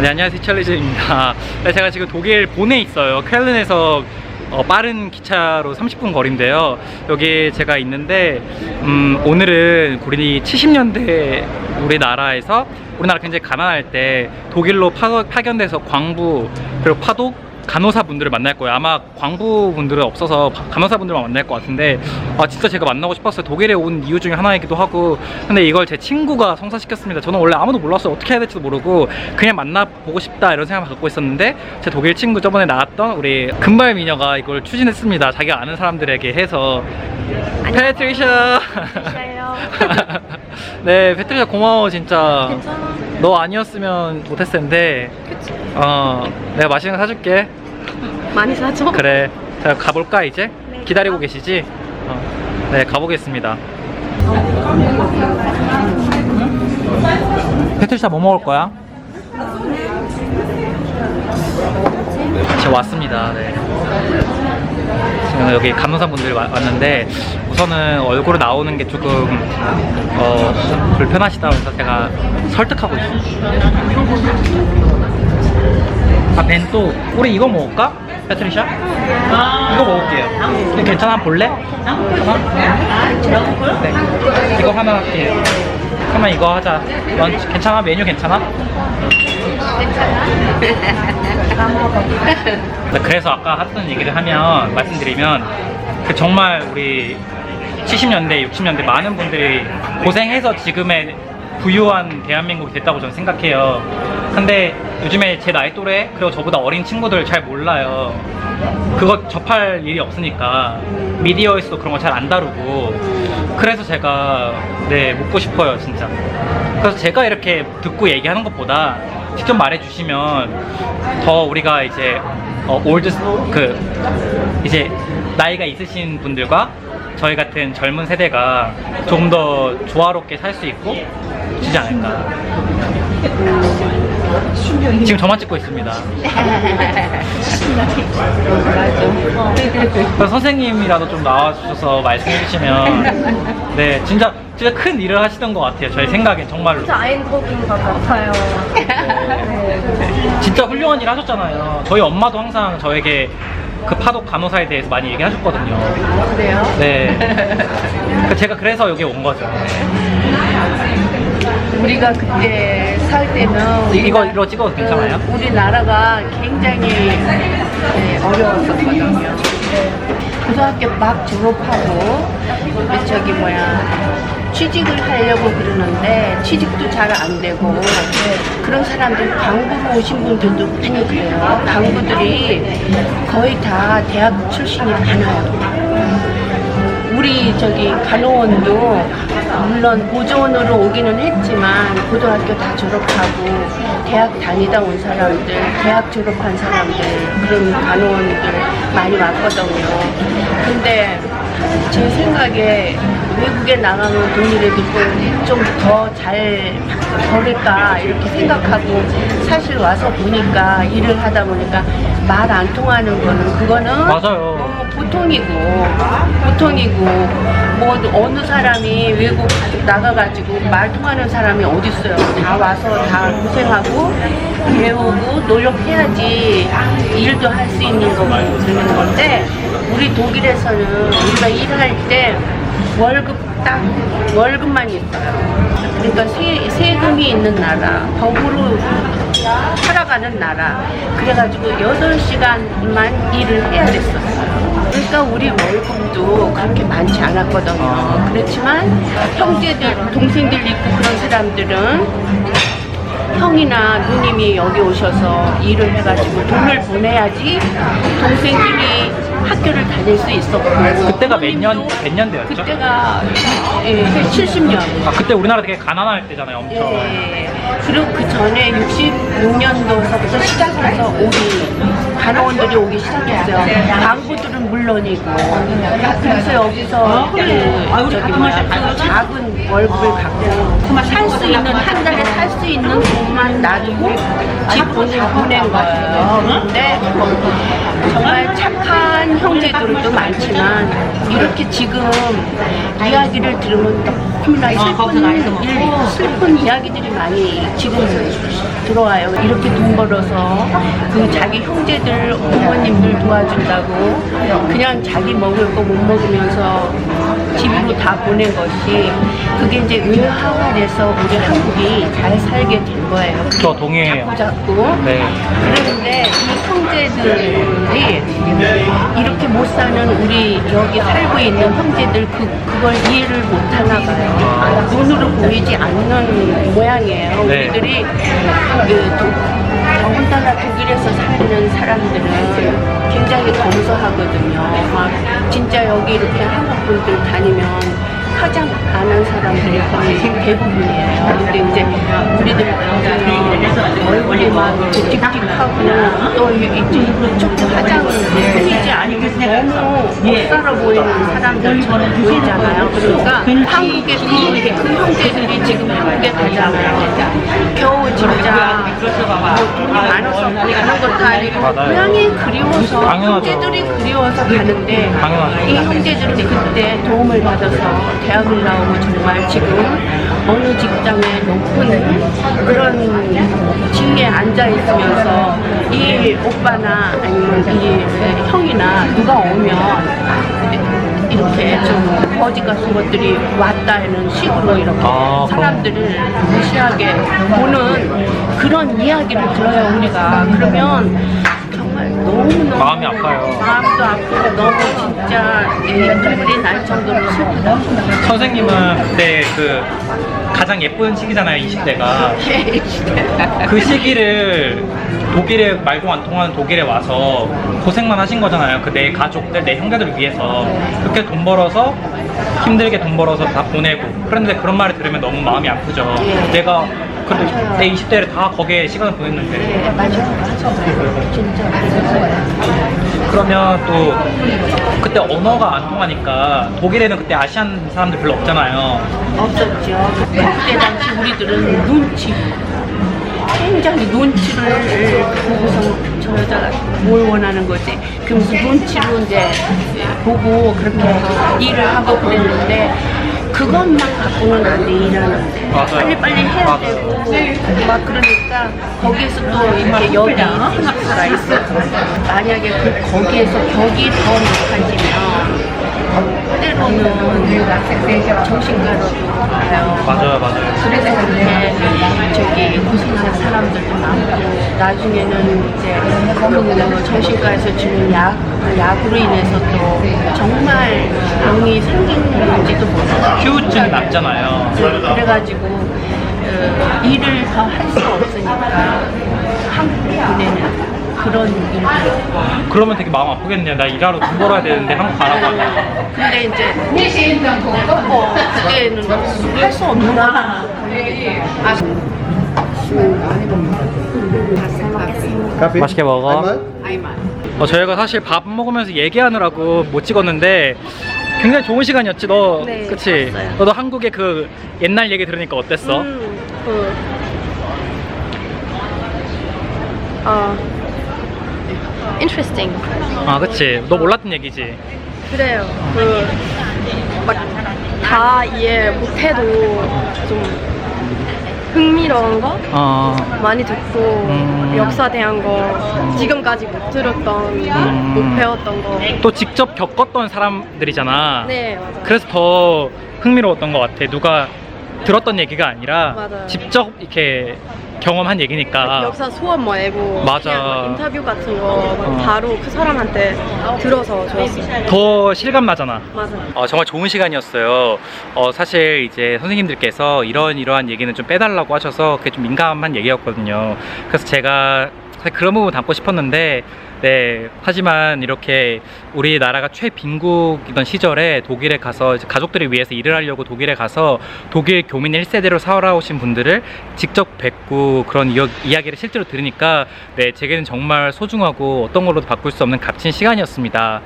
아, 네, 안녕하세요. 찰리즈입니다. 네, 제가 지금 독일 본에 있어요. 쾰른에서 어, 빠른 기차로 30분 거리인데요. 여기 제가 있는데, 음, 오늘은 우리 70년대 우리나라에서 우리나라 굉장히 가난할 때 독일로 파, 파견돼서 광부 그리고 파독 간호사 분들을 만날 거예요. 아마 광부 분들은 없어서 간호사 분들만 만날 것 같은데 아 진짜 제가 만나고 싶었어요. 독일에 온 이유 중에 하나이기도 하고 근데 이걸 제 친구가 성사시켰습니다. 저는 원래 아무도 몰랐어요. 어떻게 해야 될지도 모르고 그냥 만나보고 싶다 이런 생각을 갖고 있었는데 제 독일 친구 저번에 나왔던 우리 금발 미녀가 이걸 추진했습니다. 자기가 아는 사람들에게 해서 페트리샤. 네 페트리샤 고마워 진짜 괜찮아. 너 아니었으면 못했을 텐데 그치. 어 내가 맛있는 거 사줄게 많이 사줘. 그래 자 가볼까 이제? 네, 기다리고 가. 계시지? 어. 네 가보겠습니다 페트리샤 뭐 먹을 거야? 지금 왔습니다 네. 지금 여기 간호사 분들 와- 왔는데 우선은 얼굴 나오는 게 조금 어, 불편하시다고 해서 제가 설득하고 있습니다 아 벤또 우리 이거 먹을까? 페트리샤? 이거 먹을게요 이거 괜찮아? 볼래? 네 이거 하나 할게요 그러면 이거 하자 넌 괜찮아? 메뉴 괜찮아? 네, 그래서 아까 했던 얘기를 하면 말씀드리면 그 정말 우리 70년대, 60년대 많은 분들이 고생해서 지금의 부유한 대한민국이 됐다고 저는 생각해요. 근데 요즘에 제 나이 또래 그리고 저보다 어린 친구들 잘 몰라요. 그거 접할 일이 없으니까 미디어에서도 그런 거잘안 다루고 그래서 제가 네 묻고 싶어요 진짜. 그래서 제가 이렇게 듣고 얘기하는 것보다 직접 말해주시면 더 우리가 이제 어, 올드 그 이제 나이가 있으신 분들과 저희 같은 젊은 세대가 조금 더 조화롭게 살 수 있고 지지 않을까. 지금 저만 찍고 있습니다. 선생님이라도 좀 나와주셔서 말씀해 주시면 네 진짜 진짜 큰 일을 하시던 것 같아요. 저희 생각엔 정말로. 진짜 아인토긴 것 같아요. 진짜 훌륭한 일 하셨잖아요. 저희 엄마도 항상 저에게 그 파독 간호사에 대해서 많이 얘기하셨거든요. 그래요? 네. 그 제가 그래서 여기 온 거죠. 우리가 그때 살 때는 이거 이거 찍어도 괜찮아요? 어, 우리나라가 굉장히 네, 어려웠었거든요. 네. 고등학교 막 졸업하고 그 저기 뭐야 취직을 하려고 그러는데 취직도 잘 안 되고 네, 그런 사람들 강부로 오신 분들도 많이 그래요. 강부들이 거의 다 대학 출신이 많아요. 우리 저기 간호원도 물론 보조원으로 오기는 했지만 고등학교 다 졸업하고 대학 다니다 온 사람들, 대학 졸업한 사람들 그런 간호원들 많이 왔거든요. 근데 제 생각에 외국에 나가면 돈이라도 좀 더 잘 벌을까 이렇게 생각하고 사실 와서 보니까 일을 하다 보니까 말 안 통하는 거는 그거는 맞아요. 어, 보통이고 보통이고 뭐 어느 사람이 외국 나가가지고 말 통하는 사람이 어디 있어요? 다 와서 다 고생하고 배우고 노력해야지 일도 할 수 있는 거고 그러는 건데 우리 독일에서는 우리가 일할 때 월급 딱 월급만 있어요. 그러니까 세, 세금이 있는 나라, 법으로 살아가는 나라. 그래가지고 8시간만 일을 해야 됐었어요. 그러니까 우리 월급도 그렇게 많지 않았거든요. 그렇지만 형제들, 동생들 있고 그런 사람들은 형이나 누님이 여기 오셔서 일을 해가지고 돈을 보내야지 동생들이 학교를 다닐 수 있었고 그때가 몇 년, 몇 년대였죠? 그때가 예, 70년 아, 그때 우리나라 되게 가난할 때잖아요, 엄청. 예. 그리고 그 전에 66년도서부터 시작해서 오기 간호원들이 오기 시작했어요. 광부들은 물론이고. 그래서 여기서 그 저기 뭐야 작은 월급을 갖고 살 수 있는 한 달에 살 수 있는 돈만 놔두고 집 돈을 보낸 거예요. 근데. 정말 착한 형제들도 많지만 이렇게 지금 이야기를 들으면 너무나 슬픈 일, 슬픈 이야기들이 많이 지금 들어와요. 이렇게 돈 벌어서 그 자기 형제들, 부모님들 도와준다고 그냥 자기 먹을 거 못 먹으면서 집으로 다 보낸 것이 그게 이제 의학화돼서 우리 한국이 잘 살게 된 거예요. 저 동의해요. 자꾸 자꾸. 네. 그런데 이 형제들이 이렇게 못 사는 우리 여기 살고 있는 형제들 그, 그걸 이해를 못 하나 봐요. 눈으로 보이지 않는 모양이에요. 네. 우리들이 그 도- 더군다나 독일에서 사는 사람들은 굉장히 검소하거든요. 여기 이렇게 한국 분들 다니면 화장 안 한 사람들이 거의 대부분이에요. 근데 이제 우리들 같은 얼굴이 막 이렇게 틱틱하고 또 이- 이- 이쪽도 화장을 보이지 않고 너무 못 살아 보이는 사람들처럼 보이잖아요. 그러니까 한국의 그, 그 형제들이 지금 한국에 가잖아요. 겨우 진짜 뭐 돈이 많아서 가는 것도 아니고. 고향이 그리워서 당연하죠. 형제들이 그리워서 가는데 당연하죠. 이 형제들이 그때 도움을 받아서 대학을 나오고 정말 지금 어느 직장에 높은 그런 지위에 앉아 있으면서 이 오빠나 아니면 이 형이나 누가 오면 이렇게 좀 거지 같은 것들이 왔다는 식으로 이렇게 아, 사람들을 무시하게 보는 그런 이야기를 들어요 우리가 그러면 정말 너무너무 마음이 아파요. 마음도 아프고 너무 진짜 이 눈물이 날 정도로 슬프다 선생님은 그때 그 가장 예쁜 시기잖아요, 20대가. 그 시기를 독일에 말도 안 통하는 독일에 와서 고생만 하신 거잖아요. 그 내 가족들, 내 형제들을 위해서 그렇게 돈 벌어서 힘들게 돈 벌어서 다 보내고 그런데 그런 말을 들으면 너무 마음이 아프죠. 예. 내가 그래도. 내 20대를 다 거기에 시간을 보냈는데 그러면 또 그때 언어가 안 통하니까 독일에는 그때 아시안 사람들 별로 없잖아요. 없었죠 그때 당시 우리들은 눈치 굉장히 눈치를 보고서 저 여자가 뭘 원하는 거지 그러면서 눈치로 이제 보고 그렇게 일을 하고 그랬는데 그것만 갖고는 안 돼 일하는데. 빨리빨리 해야. 되고 막 그러니까 거기에서 또 이렇게 여기 편입수가 있어 만약에 그 거기에서 벽이 더 높아지면 때로는 정신과로도 가요 맞아요, 맞아요. 그래서 그렇게 저기 고생하는 사람들도 많고 나중에는 이제 그 정신과에서 주는 약, 그 약으로 인해서 또 정말 병이 생기는지도 몰라요. 휴증 났잖아요. 그래가지고 어, 일을 더 할 수 없으니까 한국에 보내는 그런 일들. 그러면 되게 마음 아프겠네요. 나 일하러 돈 벌어야 되는데 한국 가라고 하면. 근데 이제 뭐 그때는 할 수 없는 거야. 맛있게 먹어. 어, 저희가 사실 밥 먹으면서 얘기하느라고 못 찍었는데 굉장히 좋은 시간이었지. 너, 네, 그치? 봤어요. 너도 한국의 그 옛날 얘기 들으니까 어땠어? 음, 그, 어, interesting. 아, 그치. 너 몰랐던 얘기지. 그래요. 그, 막, 다 이해 못해도 좀 흥미로운 거 어, 많이 듣고, 음. 역사 대한 거, 지금까지 못 들었던, 음. 못 배웠던 거. 또 직접 겪었던 사람들이잖아. 네, 맞아요. 그래서 더 흥미로웠던 것 같아. 누가 들었던 얘기가 아니라 맞아요. 직접 이렇게 경험한 얘기니까. 역사 수업 말고 맞아. 그냥 막 인터뷰 같은 거막 어. 바로 그 사람한테 들어서 좋았어요. 더 실감 나잖아. 맞아요. 어, 정말 좋은 시간이었어요. 어, 사실 이제 선생님들께서 이런 이러한 얘기는 좀 빼달라고 하셔서 그게 좀 민감한 얘기였거든요. 그래서 제가 사실 그런 부분 담고 싶었는데, 네. 하지만 이렇게 우리나라가 최빈국이던 시절에 독일에 가서 가족들을 위해서 일을 하려고 독일에 가서 독일 교민 1세대로 살아오신 분들을 직접 뵙고 그런 이야, 이야기를 실제로 들으니까 네, 제게는 정말 소중하고 어떤 걸로도 바꿀 수 없는 값진 시간이었습니다.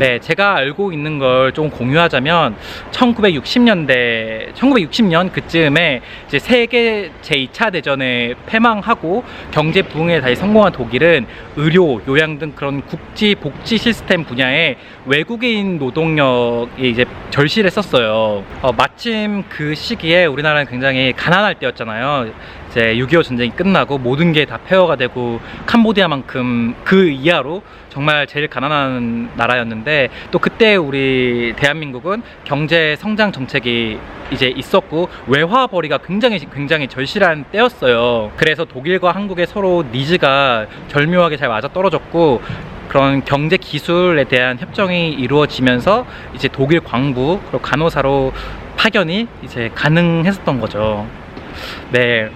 네, 제가 알고 있는 걸 좀 공유하자면 1960년대, 1960년 그쯤에 이제 세계 제2차 대전에 패망하고 경제 부흥에 다시 성공한 독일은 의료, 요양 등 그런 국지 복지 시스템 분야에 외국인 노동력이 이제 절실했었어요. 어, 마침 그 시기에 우리나라는 굉장히 가난할 때였잖아요. 이제 6.25 전쟁이 끝나고 모든 게 다 폐허가 되고 캄보디아만큼 그 이하로 정말 제일 가난한 나라였는데 또 그때 우리 대한민국은 경제 성장 정책이 이제 있었고 외화 벌이가 굉장히 굉장히 절실한 때였어요. 그래서 독일과 한국의 서로 니즈가 절묘하게 잘 맞아 떨어졌고 그런 경제 기술에 대한 협정이 이루어지면서 이제 독일 광부 그리고 간호사로 파견이 이제 가능했었던 거죠. 네.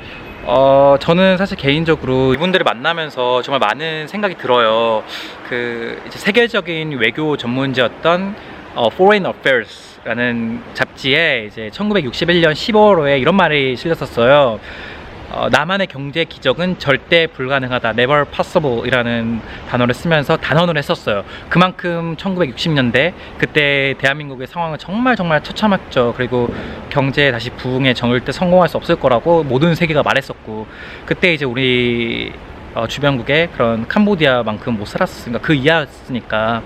어, 저는 사실 개인적으로 이분들을 만나면서 정말 많은 생각이 들어요. 그, 이제 세계적인 외교 전문지였던 어, Foreign Affairs라는 잡지에 이제 1961년 15월호에 이런 말이 실렸었어요. 어, 나만의 경제 기적은 절대 불가능하다. never possible 이라는 단어를 쓰면서 단언을 했었어요. 그만큼 1960년대 그때 대한민국의 상황은 정말 정말 처참했죠. 그리고 경제 다시 부흥에 절대 성공할 수 없을 거라고 모든 세계가 말했었고 그때 이제 우리 어, 주변국에 그런 캄보디아만큼 못 살았으니까 그 이하였으니까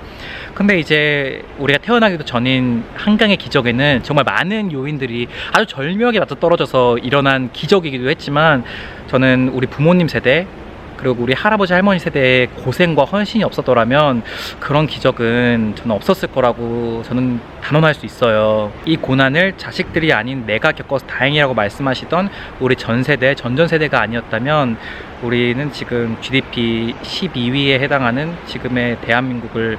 근데 이제 우리가 태어나기도 전인 한강의 기적에는 정말 많은 요인들이 아주 절묘하게 맞아 떨어져서 일어난 기적이기도 했지만 저는 우리 부모님 세대 그리고 우리 할아버지 할머니 세대의 고생과 헌신이 없었더라면 그런 기적은 저는 없었을 거라고 저는 단언할 수 있어요. 이 고난을 자식들이 아닌 내가 겪어서 다행이라고 말씀하시던 우리 전 세대, 전전 세대가 아니었다면 우리는 지금 GDP 12위에 해당하는 지금의 대한민국을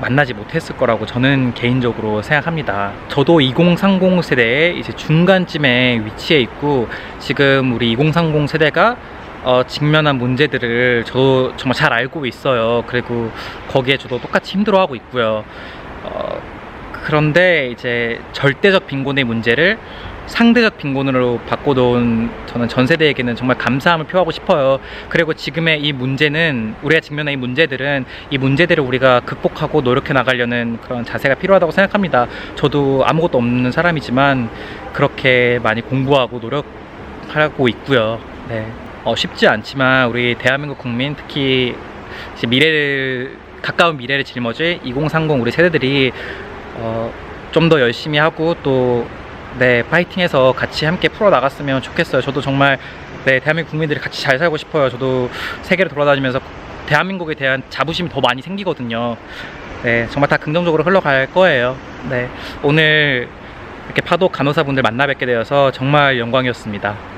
만나지 못했을 거라고 저는 개인적으로 생각합니다. 저도 2030 세대의 이제 중간쯤에 위치해 있고 지금 우리 2030 세대가 어, 직면한 문제들을 저도 정말 잘 알고 있어요. 그리고 거기에 저도 똑같이 힘들어하고 있고요. 어, 그런데 이제 절대적 빈곤의 문제를 상대적 빈곤으로 바꿔놓은 저는 전 세대에게는 정말 감사함을 표하고 싶어요. 그리고 지금의 이 문제는 우리가 직면한 이 문제들은 이 문제들을 우리가 극복하고 노력해 나가려는 그런 자세가 필요하다고 생각합니다. 저도 아무것도 없는 사람이지만 그렇게 많이 공부하고 노력하고 있고요. 네. 어, 쉽지 않지만 우리 대한민국 국민 특히 미래를 가까운 미래를 짊어질 2030 우리 세대들이 어, 좀 더 열심히 하고 또 네, 파이팅해서 같이 함께 풀어 나갔으면 좋겠어요. 저도 정말 네, 대한민국 국민들이 같이 잘 살고 싶어요. 저도 세계를 돌아다니면서 대한민국에 대한 자부심이 더 많이 생기거든요. 네, 정말 다 긍정적으로 흘러갈 거예요. 네, 오늘 이렇게 파독 간호사분들 만나 뵙게 되어서 정말 영광이었습니다.